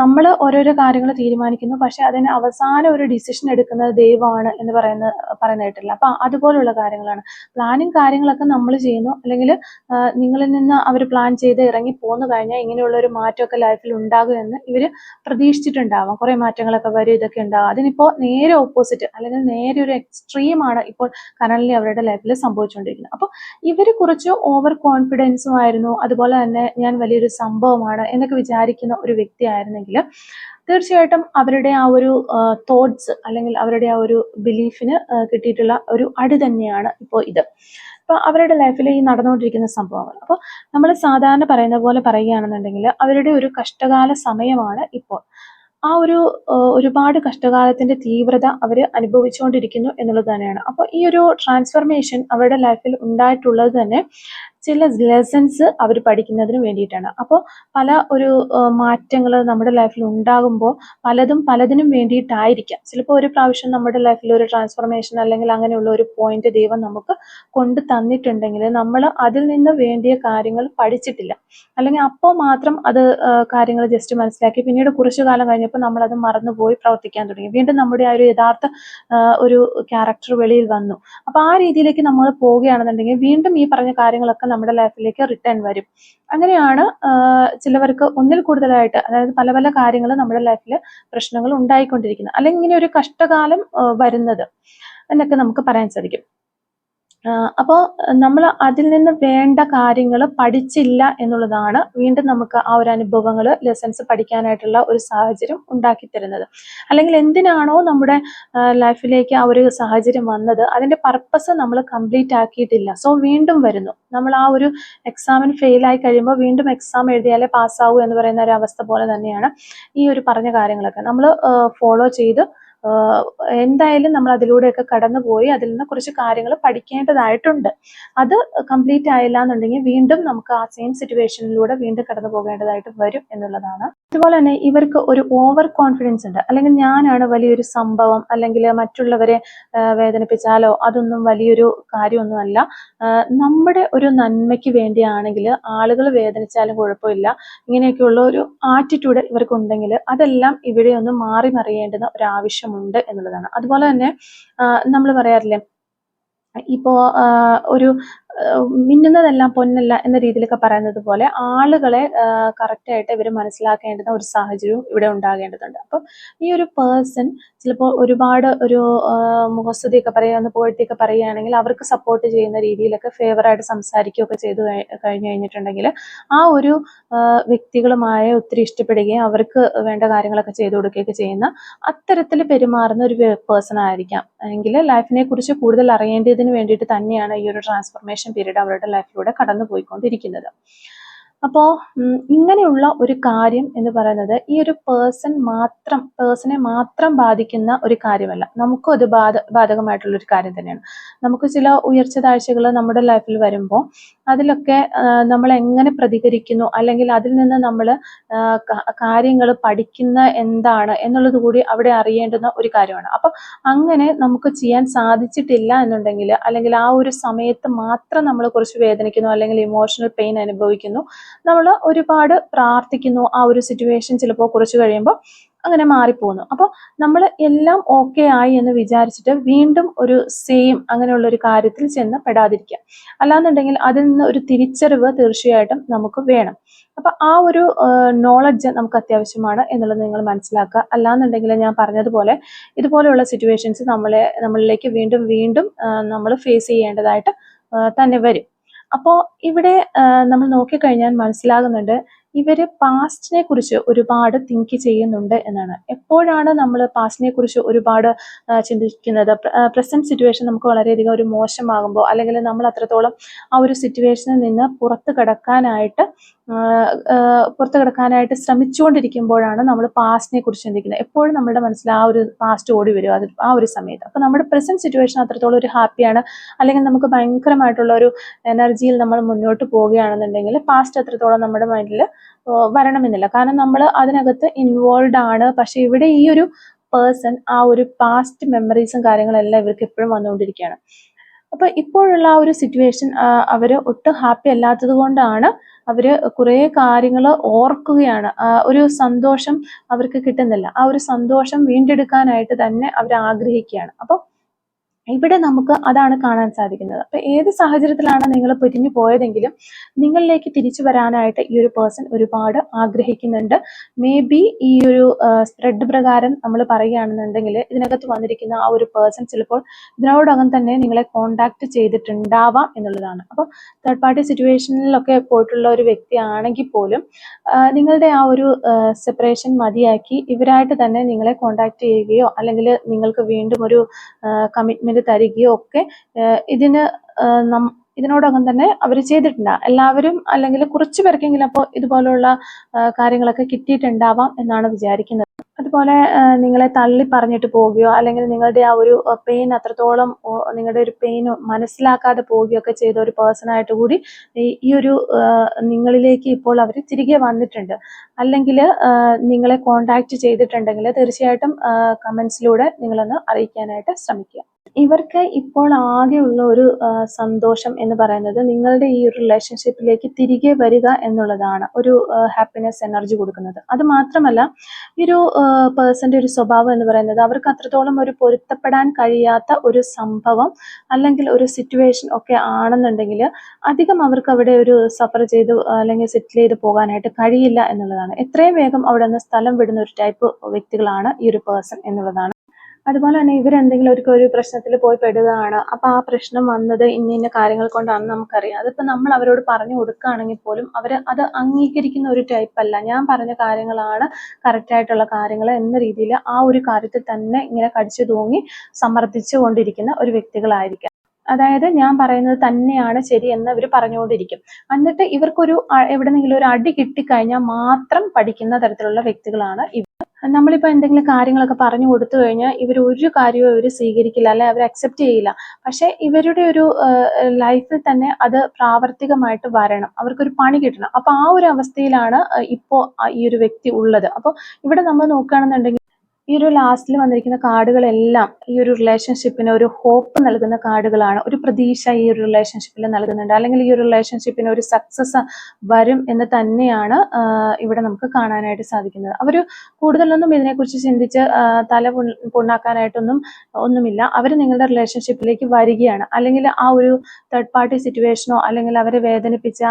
നമ്മൾ ഓരോരോ കാര്യങ്ങൾ തീരുമാനിക്കുന്നു. പക്ഷെ അതിന് അവസാനം ഒരു ഡിസിഷൻ എടുക്കുന്നത് ദൈവമാണ് എന്ന് പറയുന്ന പറയുന്ന കേട്ടില്ല അപ്പൊ അതുപോലുള്ള കാര്യങ്ങളാണ്. പ്ലാനും കാര്യങ്ങളൊക്കെ നമ്മൾ ചെയ്യുന്നു. അല്ലെങ്കിൽ നിങ്ങളിൽ നിന്ന് അവർ പ്ലാൻ ചെയ്ത് ഇറങ്ങി പോന്നു കഴിഞ്ഞാൽ ഇങ്ങനെയുള്ള ഒരു മാറ്റമൊക്കെ ലൈഫിൽ ഉണ്ടാകും എന്ന് ഇവർ പ്രതീക്ഷിച്ചിട്ടുണ്ടാവാം. കുറെ മാറ്റങ്ങളൊക്കെ വരും ഇതൊക്കെ ഉണ്ടാകും അതിനിപ്പോ നേരെ ഓപ്പോസിറ്റ് അല്ലെങ്കിൽ നേരെ ഒരു എക്സ്ട്രീമാണ് ഇപ്പോൾ കനലിൽ അവരുടെ ലൈഫിൽ സംഭവിച്ചുകൊണ്ടിരിക്കുന്നത്. അപ്പോൾ ഇവർ കുറച്ച് ഓവർ കോൺഫിഡൻസും ആയിരുന്നു. അതുപോലെ തന്നെ ഞാൻ വലിയൊരു സംഭവമാണ് എന്നൊക്കെ വിചാരിക്കുന്ന ഒരു വ്യക്തി ആയിരുന്നെങ്കിൽ തീർച്ചയായിട്ടും അവരുടെ ആ ഒരു തോട്ട്സ് അല്ലെങ്കിൽ അവരുടെ ആ ഒരു ബിലീഫിന് കിട്ടിയിട്ടുള്ള ഒരു അടി തന്നെയാണ് ഇപ്പോൾ ഇത്. അപ്പോൾ അവരുടെ ലൈഫിൽ ഈ നടന്നുകൊണ്ടിരിക്കുന്ന സംഭവങ്ങൾ. അപ്പോൾ നമ്മൾ സാധാരണ പറയുന്ന പോലെ പറയുകയാണെന്നുണ്ടെങ്കിൽ അവരുടെ ഒരു കഷ്ടകാല സമയമാണ് ഇപ്പോൾ. ആ ഒരു ഒരുപാട് കഷ്ടകാലത്തിന്റെ തീവ്രത അവർ അനുഭവിച്ചുകൊണ്ടിരിക്കുന്നു എന്നുള്ളത് തന്നെയാണ്. അപ്പോൾ ഈ ഒരു ട്രാൻസ്ഫർമേഷൻ അവരുടെ ലൈഫിൽ ഉണ്ടായിട്ടുള്ളത് തന്നെ ചില ലെസൺസ് അവർ പഠിക്കുന്നതിന് വേണ്ടിയിട്ടാണ്. അപ്പോൾ പല ഒരു മാറ്റങ്ങൾ നമ്മുടെ ലൈഫിൽ ഉണ്ടാകുമ്പോൾ പലതും പലതിനും വേണ്ടിയിട്ടായിരിക്കാം. ചിലപ്പോൾ ഒരു പ്രാവശ്യം നമ്മുടെ ലൈഫിൽ ഒരു ട്രാൻസ്ഫോർമേഷൻ അല്ലെങ്കിൽ അങ്ങനെയുള്ള ഒരു പോയിന്റ് ദൈവം നമുക്ക് കൊണ്ട് തന്നിട്ടുണ്ടെങ്കിൽ നമ്മൾ അതിൽ നിന്ന് വേണ്ടിയ കാര്യങ്ങൾ പഠിച്ചിട്ടില്ല. അല്ലെങ്കിൽ അപ്പോൾ മാത്രം അത് കാര്യങ്ങൾ ജസ്റ്റ് മനസ്സിലാക്കി പിന്നീട് കുറച്ചു കാലം കഴിഞ്ഞപ്പോൾ നമ്മൾ അത് മറന്നുപോയി പ്രവർത്തിക്കാൻ തുടങ്ങി. വീണ്ടും നമ്മുടെ ആ ഒരു യഥാർത്ഥ ഒരു ക്യാരക്ടർ വെളിയിൽ വന്നു. അപ്പോൾ ആ രീതിയിലേക്ക് നമ്മൾ പോവുകയാണെന്നുണ്ടെങ്കിൽ വീണ്ടും ഈ പറഞ്ഞ കാര്യങ്ങളൊക്കെ നമ്മുടെ ലൈഫിലേക്ക് റിട്ടേൺ വരും. അങ്ങനെയാണ് ചിലവർക്ക് ഒന്നിൽ കൂടുതലായിട്ട് അതായത് പല പല കാര്യങ്ങൾ നമ്മുടെ ലൈഫിൽ പ്രശ്നങ്ങൾ ഉണ്ടായിക്കൊണ്ടിരിക്കുന്നത്. അല്ലെങ്കിൽ ഇങ്ങനെ ഒരു കഷ്ടകാലം വരുന്നത് എന്നൊക്കെ നമുക്ക് പറയാൻ സാധിക്കും. അപ്പോൾ നമ്മൾ അതിൽ നിന്ന് വേണ്ട കാര്യങ്ങൾ പഠിച്ചില്ല എന്നുള്ളതാണ് വീണ്ടും നമുക്ക് ആ ഒരു അനുഭവങ്ങൾ ലെസൺസ് പഠിക്കാനായിട്ടുള്ള ഒരു സാഹചര്യം ഉണ്ടാക്കി തരുന്നത്. അല്ലെങ്കിൽ എന്തിനാണോ നമ്മുടെ ലൈഫിലേക്ക് ആ ഒരു സാഹചര്യം വന്നത്? അതിന്റെ പർപ്പസ് നമ്മൾ കംപ്ലീറ്റ് ആക്കിയിട്ടില്ല. സോ വീണ്ടും വരുന്നു. നമ്മൾ ആ ഒരു എക്സാമിന് ഫെയിലായി കഴിയുമ്പോൾ വീണ്ടും എക്സാം എഴുതിയാലേ പാസ്സാവൂ എന്ന് പറയുന്ന ഒരു അവസ്ഥ പോലെ തന്നെയാണ് ഈ ഒരു പറഞ്ഞ കാര്യങ്ങളൊക്കെ. നമ്മൾ ഫോളോ ചെയ്ത് എന്തായാലും നമ്മൾ അതിലൂടെയൊക്കെ കടന്നുപോയി അതിൽ നിന്ന് കുറച്ച് കാര്യങ്ങൾ പഠിക്കേണ്ടതായിട്ടുണ്ട്. അത് കംപ്ലീറ്റ് ആയില്ല എന്നുണ്ടെങ്കിൽ വീണ്ടും നമുക്ക് ആ സെയിം സിറ്റുവേഷനിലൂടെ വീണ്ടും കടന്നു പോകേണ്ടതായിട്ട് വരും എന്നുള്ളതാണ്. അതുപോലെ തന്നെ ഇവർക്ക് ഒരു ഓവർ കോൺഫിഡൻസ് ഉണ്ട്. അല്ലെങ്കിൽ ഞാനാണ് വലിയൊരു സംഭവം അല്ലെങ്കിൽ മറ്റുള്ളവരെ വേദനിപ്പിച്ചാലോ അതൊന്നും വലിയൊരു കാര്യമൊന്നുമല്ല. നമ്മുടെ ഒരു നന്മയ്ക്ക് വേണ്ടിയാണെങ്കിൽ ആളുകൾ വേദനിച്ചാലും കുഴപ്പമില്ല. ഇങ്ങനെയൊക്കെയുള്ള ഒരു ആറ്റിറ്റ്യൂഡ് ഇവർക്കുണ്ടെങ്കിൽ അതെല്ലാം ഇവിടെ ഒന്ന് മാറി മറിയേണ്ടുന്ന ഒരു ആവശ്യമുണ്ട് എന്നുള്ളതാണ്. അതുപോലെ തന്നെ നമ്മൾ പറയാറില്ലേ ഇപ്പോ ഒരു മിന്നുന്നതെല്ലാം പൊന്നല്ല എന്ന രീതിയിലൊക്കെ പറയുന്നത് പോലെ ആളുകളെ കറക്റ്റായിട്ട് ഇവർ മനസ്സിലാക്കേണ്ടുന്ന ഒരു സാഹചര്യവും ഇവിടെ ഉണ്ടാകേണ്ടതുണ്ട്. അപ്പം ഈ ഒരു പേഴ്സൺ ചിലപ്പോൾ ഒരുപാട് ഒരു മുഖസ്തുതിയൊക്കെ പറയുക പോയിട്ടൊക്കെ പറയുകയാണെങ്കിൽ അവർക്ക് സപ്പോർട്ട് ചെയ്യുന്ന രീതിയിലൊക്കെ ഫേവറായിട്ട് സംസാരിക്കുകയൊക്കെ ചെയ്തു കഴി- കഴിഞ്ഞു കഴിഞ്ഞിട്ടുണ്ടെങ്കിൽ ആ ഒരു വ്യക്തികളുമായ ഒത്തിരി ഇഷ്ടപ്പെടുകയും അവർക്ക് വേണ്ട കാര്യങ്ങളൊക്കെ ചെയ്തു കൊടുക്കുകയൊക്കെ ചെയ്യുന്ന അത്തരത്തിൽ പെരുമാറുന്ന ഒരു പേഴ്സൺ ആയിരിക്കാം. എങ്കിൽ ലൈഫിനെ കുറിച്ച് കൂടുതൽ അറിയേണ്ടതിന് വേണ്ടിയിട്ട് തന്നെയാണ് ഈ ഒരു ട്രാൻസ്ഫോർമേഷൻ പീരീഡ് അവരുടെ ലൈഫിലൂടെ കടന്നു പോയിക്കൊണ്ടിരിക്കുന്നത് അപ്പോൾ ഇങ്ങനെയുള്ള ഒരു കാര്യം എന്ന് പറയുന്നത് ഈ ഒരു പേഴ്സൺ മാത്രം പേഴ്സണെ മാത്രം ബാധിക്കുന്ന ഒരു കാര്യമല്ല. നമുക്കും അത് ബാധ ബാധകമായിട്ടുള്ള ഒരു കാര്യം തന്നെയാണ്. നമുക്ക് ചില ഉയർച്ച താഴ്ചകൾ നമ്മുടെ ലൈഫിൽ വരുമ്പോൾ അതിലൊക്കെ നമ്മൾ എങ്ങനെ പ്രതികരിക്കുന്നു അല്ലെങ്കിൽ അതിൽ നിന്ന് നമ്മൾ കാര്യങ്ങൾ പഠിക്കുന്ന എന്താണ് എന്നുള്ളത് കൂടി അവിടെ അറിയേണ്ടുന്ന ഒരു കാര്യമാണ്. അപ്പം അങ്ങനെ നമുക്ക് ചെയ്യാൻ സാധിച്ചിട്ടില്ല എന്നുണ്ടെങ്കിൽ അല്ലെങ്കിൽ ആ ഒരു സമയത്ത് മാത്രം നമ്മൾ കുറച്ച് വേദനിക്കുന്നു അല്ലെങ്കിൽ ഇമോഷണൽ പെയിൻ അനുഭവിക്കുന്നു നമ്മൾ ഒരുപാട് പ്രാർത്ഥിക്കുന്നു ആ ഒരു സിറ്റുവേഷൻ ചിലപ്പോൾ കുറച്ച് കഴിയുമ്പോൾ അങ്ങനെ മാറിപ്പോകുന്നു. അപ്പോൾ നമ്മൾ എല്ലാം ഓക്കെ ആയി എന്ന് വിചാരിച്ചിട്ട് വീണ്ടും ഒരു സെയിം അങ്ങനെയുള്ള ഒരു കാര്യത്തിൽ ചെന്ന് പെടാതിരിക്കുക. അല്ലാന്നുണ്ടെങ്കിൽ അതിൽ നിന്ന് ഒരു തിരിച്ചറിവ് തീർച്ചയായിട്ടും നമുക്ക് വേണം. അപ്പൊ ആ ഒരു നോളജ് നമുക്ക് അത്യാവശ്യമാണ് എന്നുള്ളത് നിങ്ങൾ മനസ്സിലാക്കുക. അല്ലാന്നുണ്ടെങ്കിൽ ഞാൻ പറഞ്ഞതുപോലെ ഇതുപോലെയുള്ള സിറ്റുവേഷൻസ് നമ്മളെ നമ്മളിലേക്ക് വീണ്ടും വീണ്ടും നമ്മൾ ഫേസ് ചെയ്യേണ്ടതായിട്ട് തന്നെ വരും. അപ്പോൾ ഇവിടെ നമ്മൾ നോക്കിക്കഴിഞ്ഞാൽ മനസ്സിലാകുന്നുണ്ട് ഇവർ പാസ്റ്റിനെ കുറിച്ച് ഒരുപാട് തിങ്ക് ചെയ്യുന്നുണ്ട് എന്നാണ്. എപ്പോഴാണ് നമ്മൾ പാസ്റ്റിനെ കുറിച്ച് ഒരുപാട് ചിന്തിക്കുന്നത്? പ്രസന്റ് സിറ്റുവേഷൻ നമുക്ക് വളരെയധികം ഒരു മോശമാകുമ്പോൾ അല്ലെങ്കിൽ നമ്മൾ അത്രത്തോളം ആ ഒരു സിറ്റുവേഷനിൽ നിന്ന് പുറത്ത് കടക്കാനായിട്ട് പുറത്ത് കിടക്കാനായിട്ട് ശ്രമിച്ചുകൊണ്ടിരിക്കുമ്പോഴാണ് നമ്മൾ പാസ്റ്റിനെ കുറിച്ച് ചിന്തിക്കുന്നത്. എപ്പോഴും നമ്മുടെ മനസ്സിൽ ആ ഒരു പാസ്റ്റ് ഓടി വരും. അത് ആ ഒരു സമയത്ത്. അപ്പോൾ നമ്മുടെ പ്രസന്റ് സിറ്റുവേഷൻ അത്രത്തോളം ഒരു ഹാപ്പിയാണ് അല്ലെങ്കിൽ നമുക്ക് ഭയങ്കരമായിട്ടുള്ള ഒരു എനർജിയിൽ നമ്മൾ മുന്നോട്ട് പോവുകയാണെന്നുണ്ടെങ്കിൽ പാസ്റ്റ് അത്രത്തോളം നമ്മുടെ മൈൻഡിൽ വരണമെന്നില്ല. കാരണം നമ്മൾ അതിനകത്ത് ഇൻവോൾവ് ആണ്. പക്ഷേ ഇവിടെ ഈ ഒരു പേഴ്സൺ ആ ഒരു പാസ്റ്റ് മെമ്മറീസും കാര്യങ്ങളെല്ലാം ഇവർക്ക് എപ്പോഴും വന്നുകൊണ്ടിരിക്കുകയാണ്. അപ്പൊ ഇപ്പോഴുള്ള ആ ഒരു സിറ്റുവേഷൻ അവർ ഒട്ടും ഹാപ്പി അല്ലാത്തത് കൊണ്ടാണ് അവർ കുറേ കാര്യങ്ങൾ ഓർക്കുകയാണ്. ഒരു സന്തോഷം അവർക്ക് കിട്ടുന്നില്ല. ആ ഒരു സന്തോഷം വീണ്ടെടുക്കാനായിട്ട് തന്നെ അവർ ആഗ്രഹിക്കുകയാണ് അപ്പോൾ ഇവിടെ നമുക്ക് അതാണ് കാണാൻ സാധിക്കുന്നത്. അപ്പൊ ഏത് സാഹചര്യത്തിലാണ് നിങ്ങൾ പിരിഞ്ഞു പോയതെങ്കിലും നിങ്ങളിലേക്ക് തിരിച്ചു വരാനായിട്ട് ഈ ഒരു പേഴ്സൺ ഒരുപാട് ആഗ്രഹിക്കുന്നുണ്ട്. മേ ബി ഈ ഒരു സ്പ്രെഡ് പ്രകാരം നമ്മൾ പറയുകയാണെന്നുണ്ടെങ്കിൽ ഇതിനകത്ത് വന്നിരിക്കുന്ന ആ ഒരു പേഴ്സൺ ചിലപ്പോൾ ഇതിനോടകം തന്നെ നിങ്ങളെ കോണ്ടാക്ട് ചെയ്തിട്ടുണ്ടാവാം എന്നുള്ളതാണ്. അപ്പോൾ തേർഡ് പാർട്ടി സിറ്റുവേഷനിലൊക്കെ പോയിട്ടുള്ള ഒരു വ്യക്തിയാണെങ്കിൽ പോലും നിങ്ങളുടെ ആ ഒരു സെപ്പറേഷൻ മതിയാക്കി ഇവരായിട്ട് തന്നെ നിങ്ങളെ കോണ്ടാക്ട് ചെയ്യുകയോ അല്ലെങ്കിൽ നിങ്ങൾക്ക് വീണ്ടും ഒരു കമ്മിറ്റ്മെന്റ് തരികയോ ഒക്കെ ഇതിന് ഇതിനോടകം തന്നെ അവർ ചെയ്തിട്ടുണ്ട്. എല്ലാവരും അല്ലെങ്കിൽ കുറച്ച് പേർക്കെങ്കിലും അപ്പോൾ ഇതുപോലുള്ള കാര്യങ്ങളൊക്കെ കിട്ടിയിട്ടുണ്ടാവാം എന്നാണ് വിചാരിക്കുന്നത്. അതുപോലെ നിങ്ങളെ തള്ളി പറഞ്ഞിട്ട് പോവുകയോ അല്ലെങ്കിൽ നിങ്ങളുടെ ആ ഒരു പെയിൻ അത്രത്തോളം നിങ്ങളുടെ ഒരു പെയിൻ മനസ്സിലാക്കാതെ പോവുകയോ ഒക്കെ ചെയ്ത ഒരു പേഴ്സണായിട്ട് കൂടി ഈ ഒരു നിങ്ങളിലേക്ക് ഇപ്പോൾ അവർ തിരികെ വന്നിട്ടുണ്ട്. അല്ലെങ്കിൽ നിങ്ങളെ കോണ്ടാക്ട് ചെയ്തിട്ടുണ്ടെങ്കിൽ തീർച്ചയായിട്ടും കമൻസിലൂടെ നിങ്ങളൊന്ന് അറിയിക്കാനായിട്ട് ശ്രമിക്കുക. ഇവർക്ക് ഇപ്പോൾ ആകെയുള്ള ഒരു സന്തോഷം എന്ന് പറയുന്നത് നിങ്ങളുടെ ഈ ഒരു റിലേഷൻഷിപ്പിലേക്ക് തിരികെ വരിക എന്നുള്ളതാണ്. ഒരു ഹാപ്പിനെസ് എനർജി കൊടുക്കുന്നത്. അത് മാത്രമല്ല ഈ ഒരു പേഴ്സന്റെ ഒരു സ്വഭാവം എന്ന് പറയുന്നത് അവർക്ക് അത്രത്തോളം ഒരു പൊരുത്തപ്പെടാൻ കഴിയാത്ത ഒരു സംഭവം അല്ലെങ്കിൽ ഒരു സിറ്റുവേഷൻ ഒക്കെ ആണെന്നുണ്ടെങ്കിൽ അധികം അവർക്ക് അവിടെ ഒരു സഫർ ചെയ്ത് അല്ലെങ്കിൽ സെറ്റിൽ ചെയ്ത് പോകാനായിട്ട് കഴിയില്ല എന്നുള്ളതാണ്. എത്രയും വേഗം അവിടെ നിന്ന് സ്ഥലം വിടുന്ന ഒരു ടൈപ്പ് വ്യക്തികളാണ് ഈ ഒരു പേഴ്സൺ എന്നുള്ളതാണ്. അതുപോലെ തന്നെ ഇവരെന്തെങ്കിലും ഒരു ഒരു പ്രശ്നത്തിൽ പോയി പെടുകയാണ്. അപ്പോൾ ആ പ്രശ്നം വന്നത് ഇന്ന ഇന്ന കാര്യങ്ങൾ കൊണ്ടാണെന്ന് നമുക്കറിയാം. അതിപ്പോൾ നമ്മൾ അവരോട് പറഞ്ഞു കൊടുക്കുകയാണെങ്കിൽ പോലും അവർ അത് അംഗീകരിക്കുന്ന ഒരു ടൈപ്പ് അല്ല. ഞാൻ പറഞ്ഞ കാര്യങ്ങളാണ് കറക്റ്റായിട്ടുള്ള കാര്യങ്ങൾ എന്ന രീതിയിൽ ആ ഒരു കാര്യത്തിൽ തന്നെ ഇങ്ങനെ കടിച്ചു തൂങ്ങി സമ്മർദ്ദിച്ചു കൊണ്ടിരിക്കുന്ന ഒരു വ്യക്തികളായിരിക്കാം. അതായത് ഞാൻ പറയുന്നത് തന്നെയാണ് ശരി എന്ന് അവർ പറഞ്ഞുകൊണ്ടിരിക്കും. എന്നിട്ട് ഇവർക്കൊരു എവിടെ എവിടെന്നെങ്കിലും ഒരു അടി കിട്ടിക്കഴിഞ്ഞാൽ മാത്രം പഠിക്കുന്ന തരത്തിലുള്ള വ്യക്തികളാണ് ഇവർ. നമ്മളിപ്പോൾ എന്തെങ്കിലും കാര്യങ്ങളൊക്കെ പറഞ്ഞു കൊടുത്തു കഴിഞ്ഞാൽ ഇവർ ഒരു കാര്യവും ഇവർ സ്വീകരിക്കില്ല അല്ലെ അവർ അക്സെപ്റ്റ് ചെയ്യില്ല. പക്ഷേ ഇവരുടെ ഒരു ലൈഫിൽ തന്നെ അത് പ്രാവർത്തികമായിട്ട് വരണം. അവർക്കൊരു പണി കിട്ടണം. അപ്പോൾ ആ ഒരു അവസ്ഥയിലാണ് ഇപ്പോൾ ഇപ്പോ ഈ ഒരു വ്യക്തി ഉള്ളത്. അപ്പോൾ ഇവിടെ നമ്മൾ നോക്കുകയാണെന്നുണ്ടെങ്കിൽ ഈ ഒരു ലാസ്റ്റിൽ വന്നിരിക്കുന്ന കാർഡുകളെല്ലാം ഈ ഒരു റിലേഷൻഷിപ്പിന് ഒരു ഹോപ്പ് നൽകുന്ന കാർഡുകളാണ്. ഒരു പ്രതീക്ഷ ഈ ഒരു റിലേഷൻഷിപ്പിൽ നൽകുന്നുണ്ട്. അല്ലെങ്കിൽ ഈ ഒരു റിലേഷൻഷിപ്പിന് ഒരു സക്സസ് വരും എന്ന് തന്നെയാണ് ഇവിടെ നമുക്ക് കാണാനായിട്ട് സാധിക്കുന്നത്. അവർ കൂടുതലൊന്നും ഇതിനെക്കുറിച്ച് ചിന്തിച്ച് തല പൊണ്ണാക്കാനായിട്ടൊന്നും ഒന്നുമില്ല. അവർ നിങ്ങളുടെ റിലേഷൻഷിപ്പിലേക്ക് വരികയാണ്. അല്ലെങ്കിൽ ആ ഒരു തേർഡ് പാർട്ടി സിറ്റുവേഷനോ അല്ലെങ്കിൽ അവരെ വേദനിപ്പിച്ച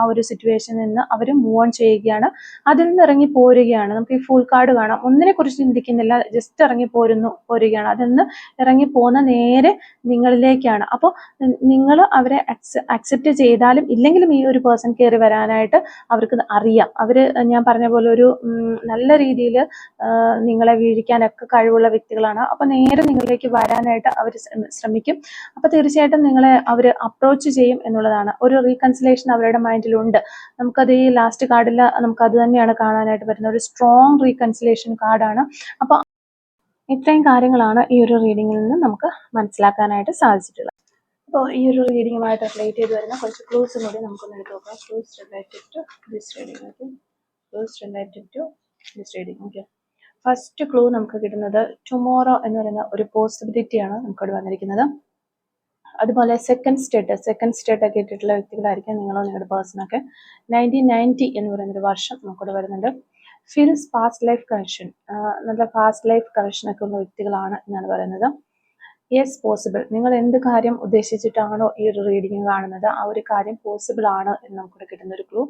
ആ ഒരു സിറ്റുവേഷനിൽ നിന്ന് അവർ മൂവ് ഓൺ ചെയ്യുകയാണ്. അതിൽ നിന്ന് ഇറങ്ങി പോരുകയാണ്. നമുക്ക് ഈ ഫുൾ കാർഡ് കാണാം. ഒന്നിനെ കുറിച്ച് ചിന്തിക്കുന്നില്ല ജസ്റ്റ് ഇറങ്ങി പോരുന്നു പോരുകയാണ്. അതിൽ നിന്ന് ഇറങ്ങി പോകുന്ന നേരെ നിങ്ങളിലേക്കാണ്. അപ്പോൾ നിങ്ങൾ അവരെ അക്സെപ്റ്റ് ചെയ്താലും ഇല്ലെങ്കിലും ഈ ഒരു പേഴ്സൺ കയറി വരാനായിട്ട് അവർക്ക് അറിയാം. അവർ ഞാൻ പറഞ്ഞ പോലെ ഒരു നല്ല രീതിയിൽ നിങ്ങളെ വീഴിക്കാനൊക്കെ കഴിവുള്ള വ്യക്തികളാണ്. അപ്പോൾ നേരെ നിങ്ങളിലേക്ക് വരാനായിട്ട് അവർ ശ്രമിക്കും. അപ്പോൾ തീർച്ചയായിട്ടും നിങ്ങളെ അവർ അപ്രോച്ച് ചെയ്യും എന്നുള്ളതാണ്. ഒരു റീകൺസിലേഷൻ അവരുടെ മൈൻഡിലുണ്ട് നമുക്കത് ഈ ലാസ്റ്റ് കാർഡിൽ നമുക്കത് തന്നെയാണ് കാണാനായിട്ട് പറ്റുന്നത്. ഒരു സ്ട്രോങ് റീകൺസിലേഷൻ കാർഡാണ് അപ്പോൾ ഇത്രയും കാര്യങ്ങളാണ് ഈ ഒരു റീഡിങ്ങിൽ നിന്ന് നമുക്ക് മനസ്സിലാക്കാനായിട്ട് സാധിച്ചിട്ടുള്ളത്. അപ്പോൾ ഈ ഒരു റീഡിങ്ങുമായിട്ട് റിലേറ്റ് ചെയ്ത് വരുന്ന കുറച്ച് ക്ലൂസും കൂടി നമുക്കൊന്ന് എടുത്ത് നോക്കാം. Clues related to this reading clues related to this reading okay first clue നമുക്ക് കിട്ടുന്നത് ടുമോറോ എന്ന് പറയുന്ന ഒരു പോസിബിലിറ്റിയാണ് നമുക്കിവിടെ വന്നിരിക്കുന്നത്. അതുപോലെ സെക്കൻഡ് സ്റ്റേറ്റ് സെക്കൻഡ് സ്റ്റേറ്റ് ഒക്കെ ഇട്ടിട്ടുള്ള വ്യക്തികളായിരിക്കും നിങ്ങളോ നിങ്ങളുടെ പേഴ്സണൊക്കെ നയന്റീൻ നയന്റി എന്ന് പറയുന്നൊരു വർഷം നമുക്കിവിടെ വരുന്നുണ്ട്. ഫീൽസ് ഫാസ്റ്റ് ലൈഫ് കണക്ഷൻ നല്ല ഫാസ്റ്റ് ലൈഫ് കണക്ഷൻ ഒക്കെ ഉള്ള വ്യക്തികളാണ് എന്നാണ് പറയുന്നത്. യെസ് പോസിബിൾ നിങ്ങൾ എന്ത് കാര്യം ഉദ്ദേശിച്ചിട്ടാണോ ഈ ഒരു റീഡിങ് കാണുന്നത് ആ ഒരു കാര്യം പോസിബിൾ ആണ് എന്ന് നമുക്കിവിടെ കിട്ടുന്ന ഒരു ക്ലൂ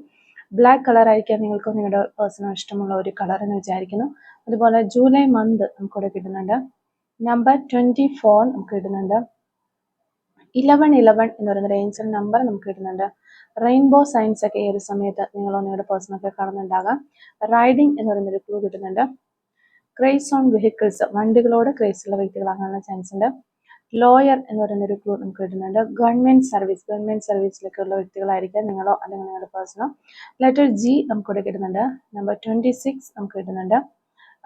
ബ്ലാക്ക് കളർ ആയിരിക്കാം നിങ്ങൾക്ക് നിങ്ങളുടെ പേഴ്സണൽ ഇഷ്ടമുള്ള ഒരു കളർ എന്ന് വിചാരിക്കുന്നു. അതുപോലെ ജൂലൈ മന്ത് നമുക്കിവിടെ കിട്ടുന്നുണ്ട്. നമ്പർ ട്വന്റി ഫോർ നമുക്ക് കിട്ടുന്നുണ്ട്. ഇലവൻ ഇലവൻ എന്ന് പറയുന്ന റേഞ്ചിൽ നമ്പർ നമുക്ക് കിട്ടുന്നുണ്ട്. റെയിൻബോ സയൻസ് ഒക്കെ ഈ ഒരു സമയത്ത് നിങ്ങൾ നിങ്ങളുടെ പേഴ്സണൊക്കെ കാണുന്നുണ്ടാകാം. റൈഡിംഗ് എന്ന് പറയുന്നൊരു ക്ലൂ കിട്ടുന്നുണ്ട്. ക്രേസ് ഓൺ വെഹിക്കിൾസ് വണ്ടികളോട് ക്രേസ് ഉള്ള വ്യക്തികളാകാനുള്ള ചാൻസ് ഉണ്ട്. ലോയർ എന്ന് പറയുന്ന ഒരു ക്ലൂ നമുക്ക് കിട്ടുന്നുണ്ട്. ഗവൺമെന്റ് സർവീസ് ഗവൺമെന്റ് സർവീസിലൊക്കെ ഉള്ള വ്യക്തികളായിരിക്കാം നിങ്ങളോ അല്ലെങ്കിൽ നിങ്ങളുടെ പേഴ്സണോ ലെറ്റർ ജി നമുക്കിവിടെ കിട്ടുന്നുണ്ട്. നമ്പർ ട്വന്റി സിക്സ് നമുക്ക് കിട്ടുന്നുണ്ട്.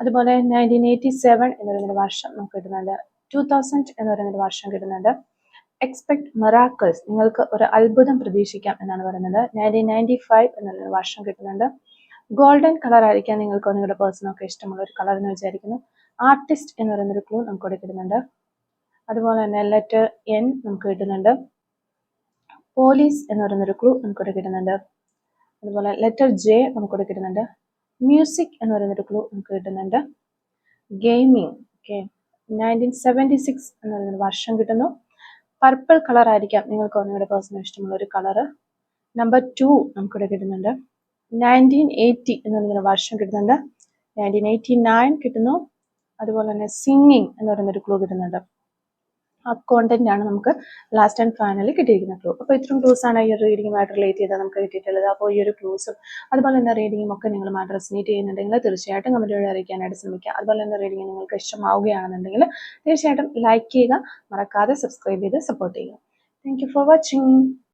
അതുപോലെ നയന്റീൻ എയ്റ്റി സെവൻ എന്ന് പറയുന്നൊരു വർഷം നമുക്ക് കിട്ടുന്നുണ്ട്. ടു തൗസൻഡ് എന്ന് പറയുന്നൊരു വർഷം കിട്ടുന്നുണ്ട്. എക്സ്പെക്ട് മെറാക്കിൾസ് നിങ്ങൾക്ക് ഒരു അത്ഭുതം പ്രതീക്ഷിക്കാം എന്നാണ് പറയുന്നത്. നയന്റീൻ നയന്റി ഫൈവ് എന്നുള്ളൊരു വർഷം കിട്ടുന്നുണ്ട്. ഗോൾഡൻ കളർ ആയിരിക്കാം നിങ്ങൾക്ക് നിങ്ങളുടെ പേഴ്സണൊക്കെ ഇഷ്ടമുള്ള ഒരു കളർ എന്ന് വിചാരിക്കുന്നു. ആർട്ടിസ്റ്റ് എന്ന് പറയുന്ന ഒരു ക്ലൂ നമുക്ക് ഇവിടെ കിട്ടുന്നുണ്ട്. അതുപോലെ തന്നെ ലെറ്റർ എൻ നമുക്ക് കിട്ടുന്നുണ്ട്. പോലീസ് എന്ന് പറയുന്ന ഒരു ക്ലൂ നമുക്ക് ഇവിടെ കിട്ടുന്നുണ്ട്. അതുപോലെ ലെറ്റർ ജെ നമുക്ക് ഇവിടെ കിട്ടുന്നുണ്ട്. മ്യൂസിക് എന്ന് പറയുന്ന ഒരു ക്ലൂ നമുക്ക് കിട്ടുന്നുണ്ട്. Gaming okay nineteen seventy six എന്ന് പറയുന്ന വർഷം കിട്ടുന്നു. പർപ്പിൾ കളർ ആയിരിക്കാം നിങ്ങൾക്ക് ഒന്നുകൂടെ പേഴ്സണൽ ഇഷ്ടമുള്ള ഒരു കളറ് നമ്പർ ടു നമുക്കിവിടെ കിട്ടുന്നുണ്ട്. നയന്റീൻ എയ്റ്റി എന്ന് പറയുന്നൊരു വർഷം കിട്ടുന്നുണ്ട്. നയന്റീൻ എയ്റ്റി നയൻ കിട്ടുന്നു. അതുപോലെ തന്നെ സിംഗിങ് എന്ന് പറയുന്നൊരു ക്ലൂ കിട്ടുന്നുണ്ട്. കോണ്ടന്റ് ആണ് നമുക്ക് ലാസ്റ്റ് ആൻഡ് ഫൈനലി കിട്ടിയിരിക്കുന്ന ക്ലൂ അപ്പോൾ ഇത്രയും ക്ലൂസ് ആണ് ഈ ഒരു റീഡിങ്ങുമായിട്ട് റിലേറ്റ് ചെയ്താൽ നമുക്ക് കിട്ടിയിട്ടുള്ളത്. അപ്പോൾ ഈ ഒരു ക്ലൂസും അതുപോലെ തന്നെ റീഡിങ്ങും ഒക്കെ നിങ്ങളുമായിട്ട് റെസിനേറ്റ് ചെയ്യുന്നുണ്ടെങ്കിൽ തീർച്ചയായിട്ടും കമന്റ് വഴി അറിയിക്കാനായിട്ട് ശ്രമിക്കുക. അതുപോലെ തന്നെ റീഡിങ് നിങ്ങൾക്ക് ഇഷ്ടമാവുകയാണെന്നുണ്ടെങ്കിൽ തീർച്ചയായിട്ടും ലൈക്ക് ചെയ്യുക. മറക്കാതെ സബ്സ്ക്രൈബ് ചെയ്ത് സപ്പോർട്ട് ചെയ്യുക. Thank for watching